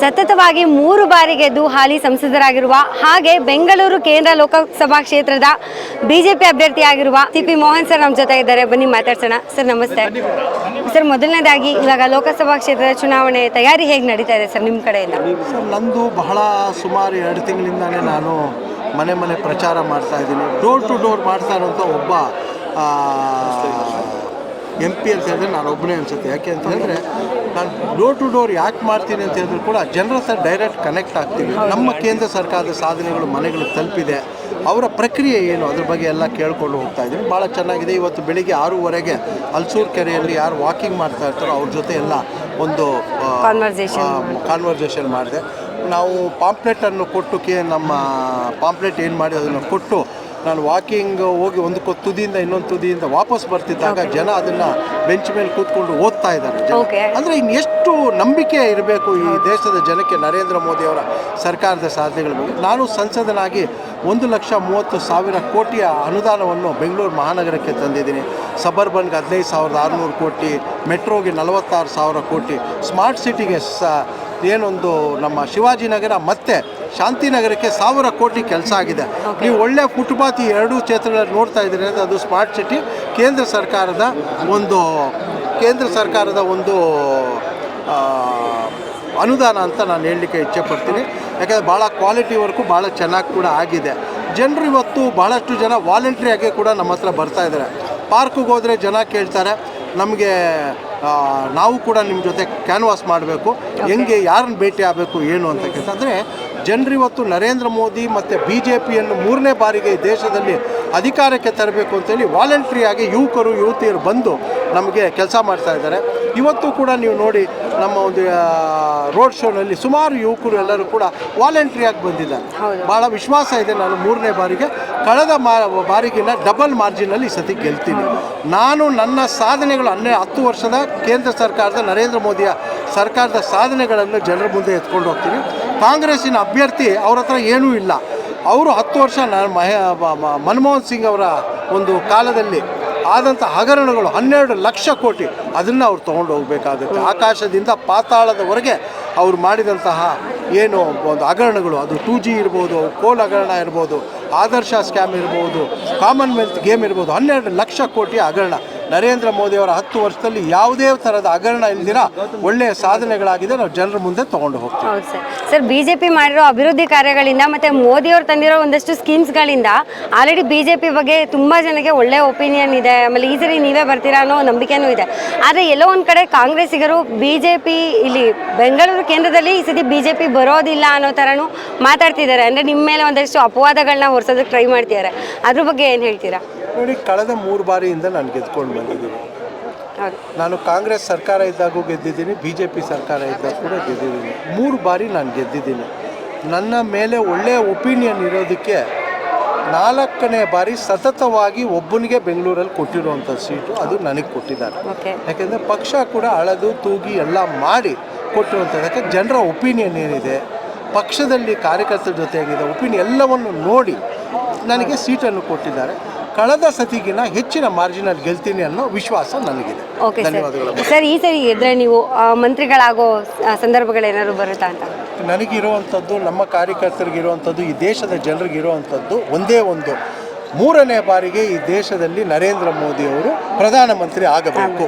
ಸತತವಾಗಿ ಮೂರು ಬಾರಿ ಗೆದ್ದು ಹಾಲಿ ಸಂಸದರಾಗಿರುವ ಹಾಗೆ ಬೆಂಗಳೂರು ಕೇಂದ್ರ ಲೋಕಸಭಾ ಕ್ಷೇತ್ರದ ಬಿಜೆಪಿ ಅಭ್ಯರ್ಥಿಯಾಗಿರುವ ಸಿ ಪಿ ಮೋಹನ್ ಸರ್ ನಮ್ಮ ಜೊತೆ ಇದ್ದಾರೆ. ಬನ್ನಿ, ಮಾತಾಡ್ಸೋಣ. ಸರ್, ನಮಸ್ತೆ. ಸರ್, ಮೊದಲನೇದಾಗಿ ಇವಾಗ ಲೋಕಸಭಾ ಕ್ಷೇತ್ರದ ಚುನಾವಣೆ ತಯಾರಿ ಹೇಗೆ ನಡೀತಾ ಇದೆ ಸರ್ ನಿಮ್ಮ ಕಡೆಯಿಂದ? ಸರ್, ನಂದು ಬಹಳ ಸುಮಾರು ಎರಡು ತಿಂಗಳಿಂದಾನೇ ನಾನು ಮನೆ ಮನೆ ಪ್ರಚಾರ ಮಾಡ್ತಾ ಇದ್ದೀನಿ. ಡೋರ್ ಟು ಡೋರ್ ಮಾಡ್ತಾ ಇರುವಂಥ ಒಬ್ಬ ಎಂ ಪಿ ಅಂತ ಹೇಳಿದ್ರೆ ನಾನು ಒಬ್ಬನೇ ಅನ್ಸುತ್ತೆ. ಯಾಕೆ ಅಂತ ಹೇಳಿದ್ರೆ ನಾನು ಡೋರ್ ಟು ಡೋರ್ ಯಾಕೆ ಮಾಡ್ತೀನಿ ಅಂತ ಹೇಳಿದ್ರು ಕೂಡ ಜನರ ಹತ್ರ ಡೈರೆಕ್ಟ್ ಕನೆಕ್ಟ್ ಆಗ್ತೀವಿ. ನಮ್ಮ ಕೇಂದ್ರ ಸರ್ಕಾರದ ಸಾಧನೆಗಳು ಮನೆಗಳಿಗೆ ತಲುಪಿದೆ. ಅವರ ಪ್ರಕ್ರಿಯೆ ಏನು ಅದ್ರ ಬಗ್ಗೆ ಎಲ್ಲ ಕೇಳ್ಕೊಂಡು ಹೋಗ್ತಾ ಇದ್ದೀನಿ. ಭಾಳ ಚೆನ್ನಾಗಿದೆ. ಇವತ್ತು ಬೆಳಿಗ್ಗೆ ಆರೂವರೆಗೆ ಹಲ್ಸೂರು ಕೆರೆಯಲ್ಲಿ ಯಾರು ವಾಕಿಂಗ್ ಮಾಡ್ತಾ ಇರ್ತಾರೋ ಅವ್ರ ಜೊತೆ ಎಲ್ಲ ಒಂದು ಕಾನ್ವರ್ಸೇಷನ್ ಮಾಡಿದೆ. ನಾವು ಪಾಂಪ್ಲೆಟನ್ನು ಕೊಟ್ಟು ಕೆ ನಮ್ಮ ಪಾಂಪ್ಲೆಟ್ ಏನು ಮಾಡಿ ಅದನ್ನು ಕೊಟ್ಟು ನಾನು ವಾಕಿಂಗ್ ಹೋಗಿ ಒಂದು ಕೊ ತುದಿಯಿಂದ ಇನ್ನೊಂದು ತುದಿಯಿಂದ ವಾಪಸ್ ಬರ್ತಿದ್ದಾಗ ಜನ ಅದನ್ನ ಬೆಂಚ್ ಮೇಲೆ ಕೂತ್ಕೊಂಡು ಓದ್ತಾ ಇದ್ದಾರೆ ಜನ. Okay. ಅಂದರೆ ಇನ್ನು ಎಷ್ಟು ನಂಬಿಕೆ ಇರಬೇಕು ಈ ದೇಶದ ಜನಕ್ಕೆ ನರೇಂದ್ರ ಮೋದಿ ಅವರ ಸರ್ಕಾರದ ಸಾಧನೆಗಳ ಬಗ್ಗೆ ನಾನು ಸಂಸದನಾಗಿ ಒಂದು ಲಕ್ಷ ಮೂವತ್ತು ಸಾವಿರ ಕೋಟಿಯ ಅನುದಾನವನ್ನು ಬೆಂಗಳೂರು ಮಹಾನಗರಕ್ಕೆ ತಂದಿದ್ದೀನಿ ಸಬರ್ಬನ್ಗೆ ಹದಿನೈದು ಸಾವಿರದ ಆರುನೂರು ಕೋಟಿ ಮೆಟ್ರೋಗೆ ನಲವತ್ತಾರು ಸಾವಿರ ಕೋಟಿ ಸ್ಮಾರ್ಟ್ ಸಿಟಿಗೆ ಸ ಏನೊಂದು ನಮ್ಮ ಶಿವಾಜಿನಗರ ಮತ್ತೆ ಶಾಂತಿನಗರಕ್ಕೆ ಸಾವಿರ ಕೋಟಿ ಕೆಲಸ ಆಗಿದೆ. ನೀವು ಒಳ್ಳೆ ಫುಟ್ಪಾತ್ ಈ ಎರಡೂ ಕ್ಷೇತ್ರಗಳಲ್ಲಿ ನೋಡ್ತಾ ಇದ್ದೀರಿ ಅಂದರೆ ಅದು ಸ್ಮಾರ್ಟ್ ಸಿಟಿ. ಕೇಂದ್ರ ಸರ್ಕಾರದ ಒಂದು ಕೇಂದ್ರ ಸರ್ಕಾರದ ಒಂದು ಅನುದಾನ ಅಂತ ನಾನು ಹೇಳಲಿಕ್ಕೆ ಇಚ್ಛೆ ಪಡ್ತೀನಿ. ಯಾಕಂದರೆ ಭಾಳ ಕ್ವಾಲಿಟಿ ವರ್ಕು ಭಾಳ ಚೆನ್ನಾಗಿ ಕೂಡ ಆಗಿದೆ. ಜನರು ಇವತ್ತು ಭಾಳಷ್ಟು ಜನ ವಾಲಂಟ್ರಿಯಾಗಿ ಕೂಡ ನಮ್ಮ ಹತ್ರ ಬರ್ತಾ ಇದ್ದಾರೆ. ಪಾರ್ಕಿಗೆ ಹೋದರೆ ಜನ ಕೇಳ್ತಾರೆ. ನಮಗೆ ನಾವು ಕೂಡ ನಿಮ್ಮ ಜೊತೆ ಕ್ಯಾನ್ವಾಸ್ ಮಾಡಬೇಕು. ಹೆಂಗೆ ಯಾರನ್ನ ಭೇಟಿ ಆಗಬೇಕು ಏನು ಅಂತ ಕೇಳ್ತಂದರೆ ಜನರು ಇವತ್ತು ನರೇಂದ್ರ ಮೋದಿ ಮತ್ತು ಬಿ ಜೆ ಪಿಯನ್ನು ಮೂರನೇ ಬಾರಿಗೆ ದೇಶದಲ್ಲಿ ಅಧಿಕಾರಕ್ಕೆ ತರಬೇಕು ಅಂತೇಳಿ ವಾಲಂಟ್ರಿಯಾಗಿ ಯುವಕರು ಯುವತಿಯರು ಬಂದು ನಮಗೆ ಕೆಲಸ ಮಾಡ್ತಾ ಇದ್ದಾರೆ. ಇವತ್ತು ಕೂಡ ನೀವು ನೋಡಿ ನಮ್ಮ ಒಂದು ರೋಡ್ ಶೋನಲ್ಲಿ ಸುಮಾರು ಯುವಕರು ಎಲ್ಲರೂ ಕೂಡ ವಾಲಂಟ್ರಿಯಾಗಿ ಬಂದಿದ್ದಾರೆ. ಭಾಳ ವಿಶ್ವಾಸ ಇದೆ ನಾನು ಮೂರನೇ ಬಾರಿಗೆ. ಕಳೆದ ಮಾ ಬಾರಿಗಿನ ಡಬಲ್ ಮಾರ್ಜಿನಲ್ಲಿ ಈ ಸತಿ ಗೆಲ್ತೀನಿ. ನಾನು ನನ್ನ ಸಾಧನೆಗಳು ಹನ್ನೆ ಹತ್ತು ವರ್ಷದ ಕೇಂದ್ರ ಸರ್ಕಾರದ ನರೇಂದ್ರ ಮೋದಿಯ ಸರ್ಕಾರದ ಸಾಧನೆಗಳನ್ನು ಜನರ ಮುಂದೆ ಎತ್ಕೊಂಡು ಹೋಗ್ತೀನಿ. ಕಾಂಗ್ರೆಸ್ಸಿನ ಅಭ್ಯರ್ಥಿ ಅವ್ರ ಹತ್ರ ಏನೂ ಇಲ್ಲ. ಅವರು ಹತ್ತು ವರ್ಷ ನಾನು ಮಹೇ ಮನಮೋಹನ್ ಸಿಂಗ್ ಅವರ ಒಂದು ಕಾಲದಲ್ಲಿ ಆದಂಥ ಹಗರಣಗಳು ಹನ್ನೆರಡು ಲಕ್ಷ ಕೋಟಿ ಅದನ್ನು ಅವ್ರು ತೊಗೊಂಡು ಹೋಗಬೇಕಾಗುತ್ತೆ. ಆಕಾಶದಿಂದ ಪಾತಾಳದವರೆಗೆ ಅವ್ರು ಮಾಡಿದಂತಹ ಏನು ಒಂದು ಹಗರಣಗಳು, ಅದು ಟೂ ಜಿ ಇರ್ಬೋದು, ಕೋಲ್ ಹಗರಣ ಇರ್ಬೋದು, ಆದರ್ಶ ಸ್ಕ್ಯಾಮ್ ಇರ್ಬೋದು ಕಾಮನ್ವೆಲ್ತ್ ಗೇಮ್ ಇರ್ಬೋದು, ಹನ್ನೆರಡು ಲಕ್ಷ ಕೋಟಿ ಹಗರಣ. ನರೇಂದ್ರ ಮೋದಿ ಅವರ ಹತ್ತು ವರ್ಷದಲ್ಲಿ ಯಾವುದೇ ಥರದ ಹಗರಣ ಇಲ್ದಿರ ಒಳ್ಳೆಯ ಸಾಧನೆಗಳಾಗಿದೆ. ನಾವು ಜನರ ಮುಂದೆ ತಗೊಂಡು ಹೋಗ್ತೀವಿ. ಹೌದು sir. Sir B J P ಮಾಡಿರೋ ಅಭಿವೃದ್ಧಿ ಕಾರ್ಯಗಳಿಂದ ಮತ್ತು ಮೋದಿಯವರು ತಂದಿರೋ ಒಂದಷ್ಟು ಸ್ಕೀಮ್ಸ್ಗಳಿಂದ ಆಲ್ರೆಡಿ ಬಿ ಜೆ ಪಿ ಬಗ್ಗೆ ತುಂಬ ಜನಕ್ಕೆ ಒಳ್ಳೆ ಒಪಿನಿಯನ್ ಇದೆ. ಆಮೇಲೆ ಈ ಸರಿ ನೀವೇ ಬರ್ತೀರಾ ಅನ್ನೋ ನಂಬಿಕೆನೂ ಇದೆ. ಆದರೆ ಎಲ್ಲೋ ಒಂದು ಕಡೆ ಕಾಂಗ್ರೆಸ್ಸಿಗರು ಬಿ ಜೆ ಪಿ ಇಲ್ಲಿ ಬೆಂಗಳೂರು ಕೇಂದ್ರದಲ್ಲಿ ಈ ಸತಿ ಬಿ ಜೆ ಪಿ ಬರೋದಿಲ್ಲ ಅನ್ನೋ ಥರನೂ ಮಾತಾಡ್ತಿದ್ದಾರೆ. ಅಂದರೆ ನಿಮ್ಮ ಮೇಲೆ ಒಂದಷ್ಟು ಅಪವಾದಗಳನ್ನ ಹೊರಿಸೋದಕ್ಕೆ ಟ್ರೈ ಮಾಡ್ತಿದ್ದಾರೆ. ಅದ್ರ ಬಗ್ಗೆ ಏನು ಹೇಳ್ತೀರಾ? ನೋಡಿ ಕಳೆದ ಮೂರು ಬಾರಿಯಿಂದ ನಾನು ಗೆದ್ಕೊಂಡು ಬಂದಿದ್ದೀನಿ ನಾನು ಕಾಂಗ್ರೆಸ್ ಸರ್ಕಾರ ಇದ್ದಾಗೂ ಗೆದ್ದಿದ್ದೀನಿ ಬಿ ಜೆ ಪಿ ಸರ್ಕಾರ ಇದ್ದಾಗ ಕೂಡ ಗೆದ್ದಿದ್ದೀನಿ. ಮೂರು ಬಾರಿ ನಾನು ಗೆದ್ದಿದ್ದೀನಿ. ನನ್ನ ಮೇಲೆ ಒಳ್ಳೆಯ ಒಪಿನಿಯನ್ ಇರೋದಕ್ಕೆ ನಾಲ್ಕನೇ ಬಾರಿ ಸತತವಾಗಿ ಒಬ್ಬನಿಗೆ ಬೆಂಗಳೂರಲ್ಲಿ ಕೊಟ್ಟಿರುವಂಥ ಸೀಟು ಅದು ನನಗೆ ಕೊಟ್ಟಿದ್ದಾರೆ. ಯಾಕೆಂದರೆ ಪಕ್ಷ ಕೂಡ ಅಳದು ತೂಗಿ ಎಲ್ಲ ಮಾಡಿ ಕೊಟ್ಟಿರುವಂಥದ್ದು. ಯಾಕೆ? ಜನರ ಒಪಿನಿಯನ್ ಏನಿದೆ ಪಕ್ಷದಲ್ಲಿ ಕಾರ್ಯಕರ್ತರ ಜೊತೆಯಾಗಿದೆ ಒಪಿನಿಯನ್ ಎಲ್ಲವನ್ನು ನೋಡಿ ನನಗೆ ಸೀಟನ್ನು ಕೊಟ್ಟಿದ್ದಾರೆ. ಕಳೆದ ಸತಿಗಿನ ಹೆಚ್ಚಿನ ಮಾರ್ಜಿನಲ್ಲಿ ಗೆಲ್ತೀನಿ ಅನ್ನೋ ವಿಶ್ವಾಸ ನನಗಿದೆ. ಓಕೆ ಸರ್ ಧನ್ಯವಾದಗಳು. ಸರ್ ಈ ಸರಿ ಗೆದ್ರೆ ನೀವು ಆ, ಮಂತ್ರಿಗಳಾಗೋ ಆ, ಸಂದರ್ಭಗಳೇನಾದ್ರು ಬರುತ್ತಾ ಅಂತ? ನನಗಿರುವಂಥದ್ದು ನಮ್ಮ ಕಾರ್ಯಕರ್ತರಿಗಿರುವಂಥದ್ದು ಈ ದೇಶದ ಜನರಿಗಿರುವಂಥದ್ದು ಒಂದೇ ಒಂದು. ಮೂರನೇ ಬಾರಿಗೆ ಈ ದೇಶದಲ್ಲಿ ನರೇಂದ್ರ ಮೋದಿಯವರು ಪ್ರಧಾನಮಂತ್ರಿ ಆಗಬೇಕು.